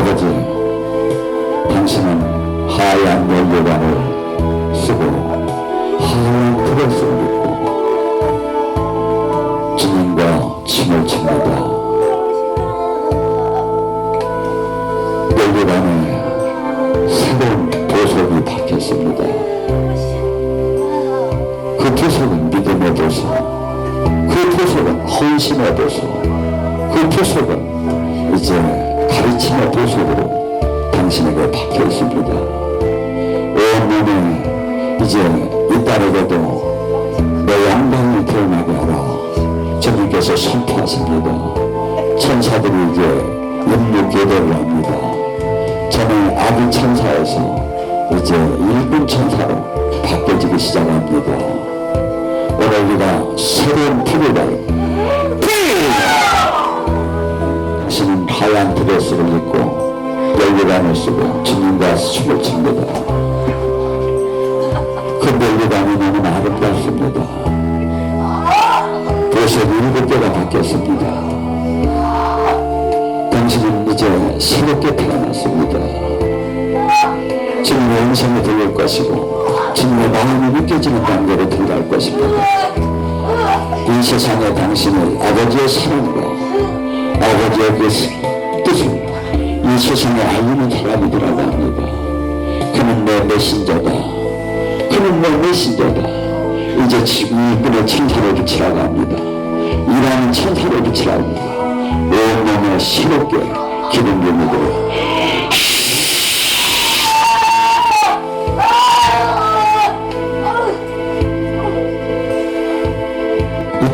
아버지, 당신은 하얀 면류관을 쓰고 하얀 드레스를 입고 주님과 침을 칩니다. 면류관에 새로운 보석이 박혔습니다. 그 보석은 믿음의 보석, 그 보석은 헌신의 보석, 그 보석은 이제 가르침의 보석으로 당신에게 박혀 있습니다. 온 몸에 이제 이 딸에게도 내 양방을 드러나게 하라. 주님께서 선포하십니다. 천사들이 이제 임무 교대를 합니다. 저는 아기 천사에서 이제 일군 천사로 바뀌어지기 시작합니다. 오늘 우리가 새로운 피를 드레스를 입고 멜리반을 쓰고 주님과 춤을 춥니다. 그 멜리반이 너무 아름답습니다. 벌써 일곱 개가 바뀌었습니다. 당신은 이제 새롭게 태어났습니다. 주님의 음성이 들릴 것이고 주님의 마음이 느껴지는 단계로 들어갈 것입니다. 이 세상에 당신의 아버지의 사랑과 아버지의 그 세상에 알리는 사람이 되라고 합니다. 그는 내 메신저다. 그는 내 메신저다. 이제 지금 이끈의 천사로 빛이라고 합니다. 일하는 천사로 빛이라고 합니다. 온몸에 새롭게 기름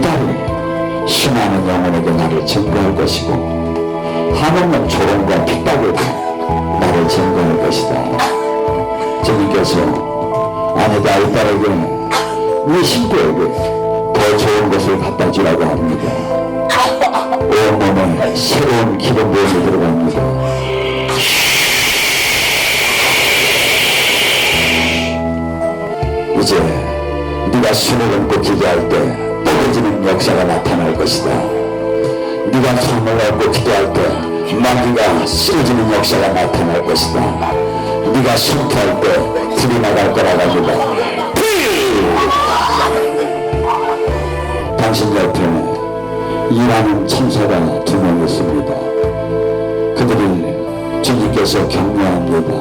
딸이 수많은 영혼에게 나를 증거할 것이고 하나님은 조롱과 핍박을 나를 증거할 것이다. 주님께서 아내가 이 딸에게 네 신부에게 더 좋은 것을 갖다 주라고 합니다. 온몸에 새로운 기름 부음이 들어갑니다. 이제 네가 손을 얹고 기도할 때 떨어지는 역사가 나타날 것이다. 네가 손을 얹고 기도할 때 마귀가 쓰러지는 역사가 나타날 것이다. 네가 선포할 때 불이 나갈 거라고 합니다. 당신 옆에 일하는 천사가 두 명 있습니다. 그들이 주님께서 격려합니다.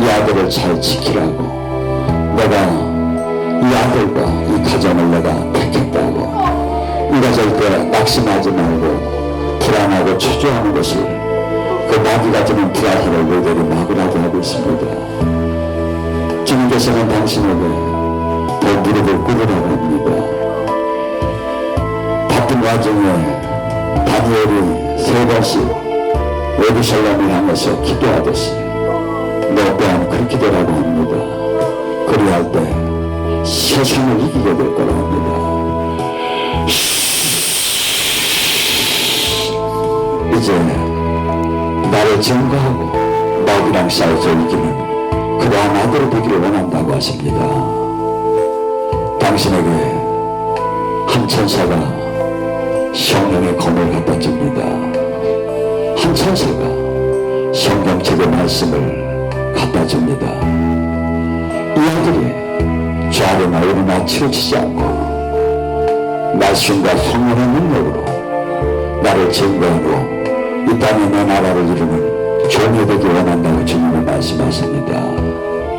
이 아들을 잘 지키라고. 내가 이 아들과 이 가정을 내가 택했다고 이가절 때 낙심하지 말고 불안하고 초조하는 것을 그 마귀가 주는 불안함을 너희들이 막으라고 하고 있습니다. 주님께서는 당신에게 더 무릎을 꿇으라고 합니다. 바쁜 와중에 다니엘이 세 번씩 예루살렘을 향해서 기도하듯이 너 또한 그렇게 되라고 합니다. 그리할 때 세상을 이기게 될 거라 합니다. 증거하고 마귀랑 싸워서 이기는 그러한 아들을 되기를 원한다고 하십니다. 당신에게 한 천사가 성령의 검을 갖다 줍니다. 한 천사가 성경책의 말씀을 갖다 줍니다. 이 아들이 좌로나 우로나 치우치지 않고 말씀과 성령의 능력으로 나를 증거하고 이 땅에 내 나라를 이루는 종이 되기 원한다고 주님은 말씀하십니다.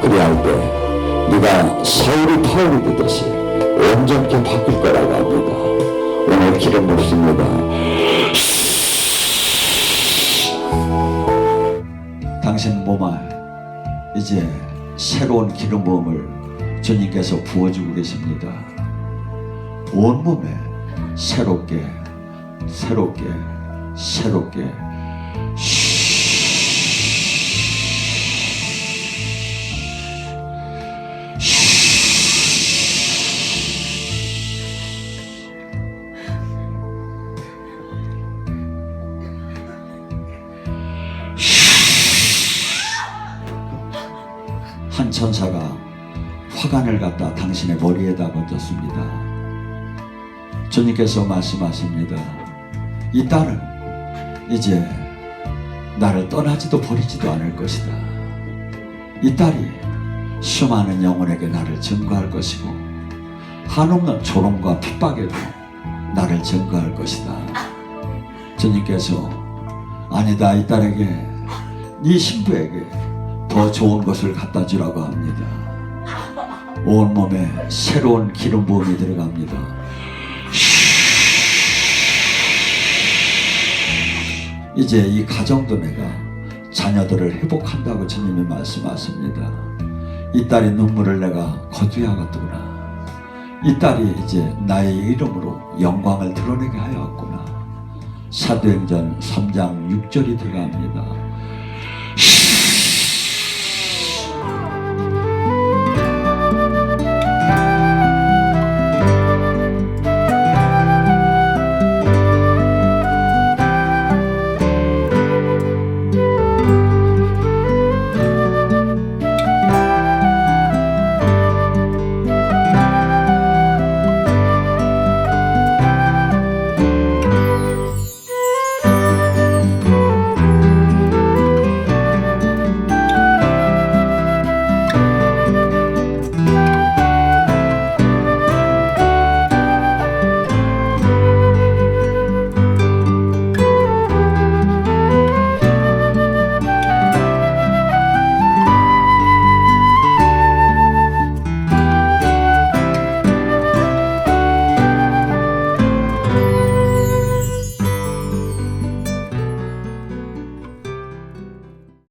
그리할 때 네가 서울이 파울이 되듯이 온전히 바뀔 거라고 합니다. 오늘 기름 붓습니다. 당신 몸에 이제 새로운 기름 부음을 주님께서 부어주고 계십니다. 온몸에 새롭게 새롭게 새롭게 천사가 화관을 갖다 당신의 머리에다 얹었습니다. 주님께서 말씀하십니다. 이 딸은 이제 나를 떠나지도 버리지도 않을 것이다. 이 딸이 수많은 영혼에게 나를 증거할 것이고 한없는 조롱과 핍박에도 나를 증거할 것이다. 주님께서 아니다 이 딸에게 네 신부에게 더 좋은 것을 갖다 주라고 합니다. 온몸에 새로운 기름 부음이 들어갑니다. 이제 이 가정도 내가 자녀들을 회복한다고 주님이 말씀하십니다. 이 딸의 눈물을 내가 거두야겠구나. 이 딸이 이제 나의 이름으로 영광을 드러내게 하였구나. 사도행전 3장 6절이 들어갑니다.